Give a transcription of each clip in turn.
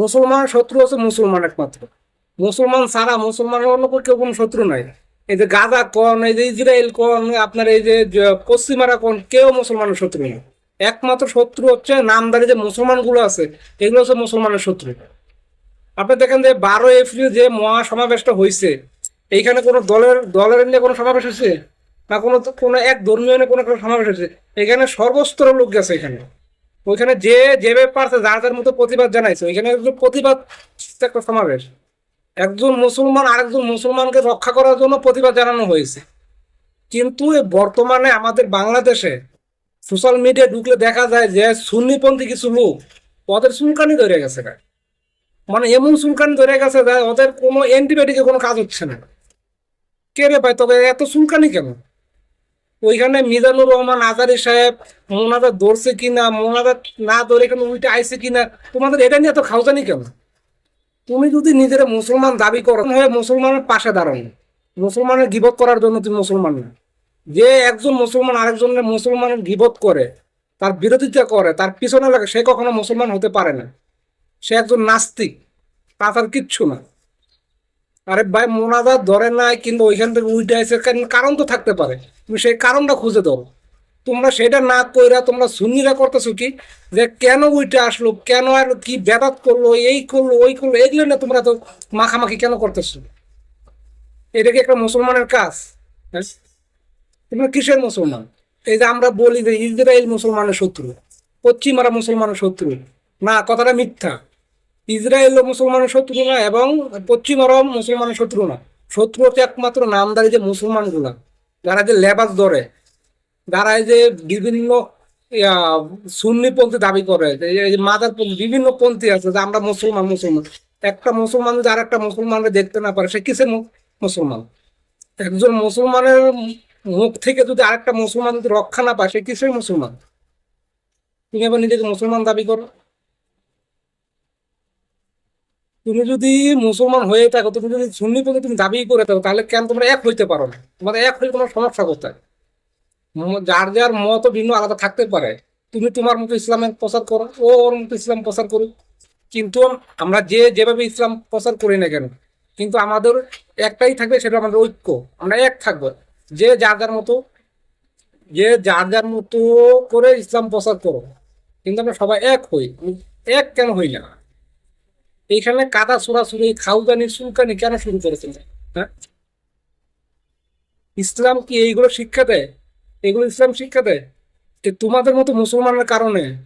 মুসলমান শত্রু হচ্ছে মুসলমান একমাত্র। মুসলমান ছাড়া মুসলমানের অন্য কেউ কোনো শত্রু নাই। এই যে গাজা কন, এই যে ইসরায়েল কন, আপনার এই যে পশ্চিমারা কন, কেউ মুসলমানের শত্রু নেই। একমাত্র শত্রু হচ্ছে নামদারি যে মুসলমানগুলো আছে, এগুলো হচ্ছে মুসলমানের শত্রু। আপনি দেখেন যে বারো এপ্রিল যে মহা সমাবেশটা হয়েছে এইখানে কোনো দলের দলের নিয়ে কোনো সমাবেশ হয়েছে না কোনো কোনো এক ধর্মীয় নিয়ে কোনো কোনো সমাবেশ হয়েছে এখানে সর্বস্তরের লোক গেছে এখানে। ওইখানে যে যেভাবে পারছে, যার যার মতো প্রতিবাদ জানাইছে, ওইখানে একজন প্রতিবাদ একটা সমাবেশ। একজন মুসলমান আরেকজন মুসলমানকে রক্ষা করার জন্য প্রতিবাদ জানানো হয়েছে। কিন্তু বর্তমানে আমাদের বাংলাদেশে সোশ্যাল মিডিয়া ঢুকলে দেখা যায় যে সুন্নিপন্থী কিছু লোক, ওদের চুলকানি ধরে গেছে। মানে এমন চুলকানি ধরে গেছে যে ওদের কোনো অ্যান্টিবায়োটিকে কোনো কাজ হচ্ছে না। কে রে ভাই তবে এত চুলকানি কেন? ওইখানে মিজানুর রহমান, আজারি সাহেব মোনাদা ধরছে কিনা মোনাদা না ধরে এখানে উইটা আইছে কিনা, তোমাদের এটা নিয়ে এত খাওজানি কেন? তুমি যদি নিজের মুসলমান দাবি করো হয়ে মুসলমানের পাশে দাঁড়ানো মুসলমানের গিবত করার জন্য তুমি মুসলমান না। যে একজন মুসলমান আরেকজনের মুসলমানের গিবত করে, তার বিরোধিতা করে, তার পিছনে লাগে, সে কখনো মুসলমান হতে পারে না। সে একজন নাস্তিক তা তার কিচ্ছু না। আরে ভাই, মোনাজাত ধরে নাই, কিন্তু ওইখান থেকে আসে কারণ- তো থাকতে পারে। তুমি সেই কারণটা খুঁজে দাও। তোমরা সেটা না কইরা তোমরা সুন্নিরা করতেছো কি? যে কেন উইটা আসলো, কেন আর কি ব্যাপাত করল, এই করল, ওই করল, এগুলো না তোমরা তো মাখামাখি কেন করতেছো? এটা কি একটা মুসলমানের কাজ? হ্যাঁ? তোমরা কিসের মুসলমান? এই যে আমরা বলি যে ইসরায়েল মুসলমানের শত্রু, পশ্চিমারা মুসলমানের শত্রু। না, কথাটা মিথ্যা। ইসরায়েলও মুসলমানের শত্রু না এবং পশ্চিমারাও মুসলমানের শত্রু না। শত্রু হচ্ছে একমাত্র নামদারি যে মুসলমানগুলা, যারা যে লেবাস ধরে, যারা যে বিভিন্ন সুন্নিপন্থী দাবি করে মাদার পন্থী, বিভিন্ন পন্থী আছে যে আমরা মুসলমান মুসলমান। একটা মুসলমান যদি আর একটা মুসলমানকে দেখতে না পারে, সে কিসের মু- মুসলমান। একজন মুসলমানের মুখ থেকে যদি আরেকটা মুসলমান যদি রক্ষা না পায়, সে কিসের মুসলমান? তুমি আবার নিজেকে মুসলমান দাবি করো। তুমি যদি মুসলমান হয়ে থাকো, তুমি যদি সুন্নি পথে তুমি দাবি করে থাকো, তাহলে কেন তোমরা এক হইতে পারো না? তোমাদের এক হয়ে তোমার সমস্যা কোথায়? যার যার মত ভিন্ন আলাদা থাকতে পারে। তুমি তোমার মতো ইসলামের প্রচার করো, ও ওর মতো ইসলাম প্রচার করুক। কিন্তু আমরা যে যেভাবে ইসলাম প্রচার করি না কেন, কিন্তু আমাদের একটাই থাকবে, সেটা আমাদের ঐক্য। আমরা এক থাকব। যে যার যার মতো, যে যার যার মতো করে ইসলাম প্রচার করো, কিন্তু আমরা সবাই এক হই। এক কেন হই না? এইখানে কাদা ছোড়াছুড়ি খাউদানি, চুলকানি কেন শুরু করেছেন? হ্যাঁ? ইসলাম কি এইগুলো শিক্ষা দেয়? এগুলো ইসলাম শিক্ষা দেয়? যে তোমাদের মতো মুসলমানের কারণে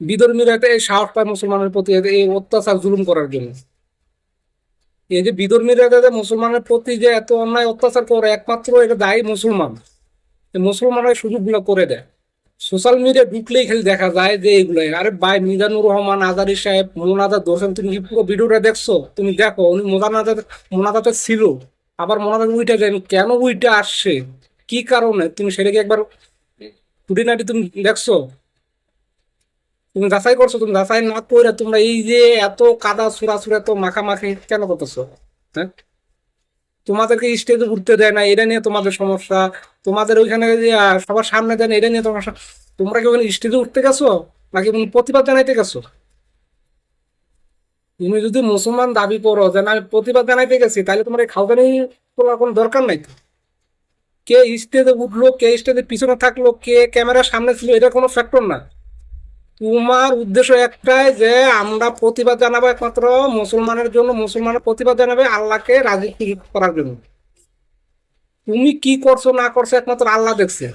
বিধর্মীরা এই সাহস পায় মুসলমানের প্রতি এই অত্যাচার জুলুম করার জন্য। এই যে বিধর্মীরা যে মুসলমানের প্রতি যে এত অন্যায় অত্যাচার করে, একমাত্র এটা দায়ী মুসলমান। মুসলমানরা সুযোগগুলো করে দেয়। সোশ্যাল মিডিয়া ঢুকলেই খালি দেখা যায় যে এইগুলো আরে ভাই, মিজানুর রহমান, আজারি সাহেব মোনাদা দোষেন তুমি পুরো ভিডিওটা দেখছ? তুমি দেখো, উনি মোনাদা মোনাদাতে ছিল। আবার মোনাদা উইটা যায় কেন উইটা আসছে? কি কারণে? তুমি সেটাকে একবার খুঁটিনাটি তুমি দেখছ? তুমি যাচাই করছ, তুমি যাচাই না করে তোমরা এই যে এত কাদা, সুরা সুরা তো মাখামাখি কেন করতেছো? হ্যাঁ? তোমাদেরকে স্টেজে উঠতে দেয় না, এটা নিয়ে তোমাদের সমস্যা। তোমাদের ওইখানে সবার সামনে দেন এটা নিয়ে তোমার তোমরা কি ওখানে স্টেজে উঠতে গেছো? নাকি প্রতিবাদ জানাইতে গেছো? তুমি যদি মুসলমান দাবি করো যে, না প্রতিবাদ জানাইতে গেছি তাহলে তোমার এই খাওয়ানি তোলার কোনো দরকার নাই তো। কে স্টেজে উঠল, কে স্টেজে পিছনে থাকল, কে ক্যামেরার সামনে ছিল, এটা কোনো ফ্যাক্টর না। তোমার উদ্দেশ্য একটাই যে আমরা প্রতিবাদ জানাব একমাত্র মুসলমানের জন্য, মুসলমানের প্রতিবাদ জানাবে আল্লাহকে রাজি করার জন্য। তুমি কি করছ, না করছ একমাত্র আল্লাহ দেখছে।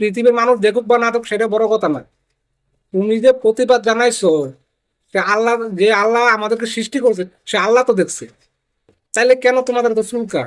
পৃথিবীর মানুষ দেখুক বা না দেখুক, সেটা বড় কথা না তুমি যে প্রতিবাদ জানাইছো, সে আল্লাহ, যে আল্লাহ আমাদেরকে সৃষ্টি করছে, সে আল্লাহ তো দেখছে। তাইলে কেন তোমাদের তো চুলকা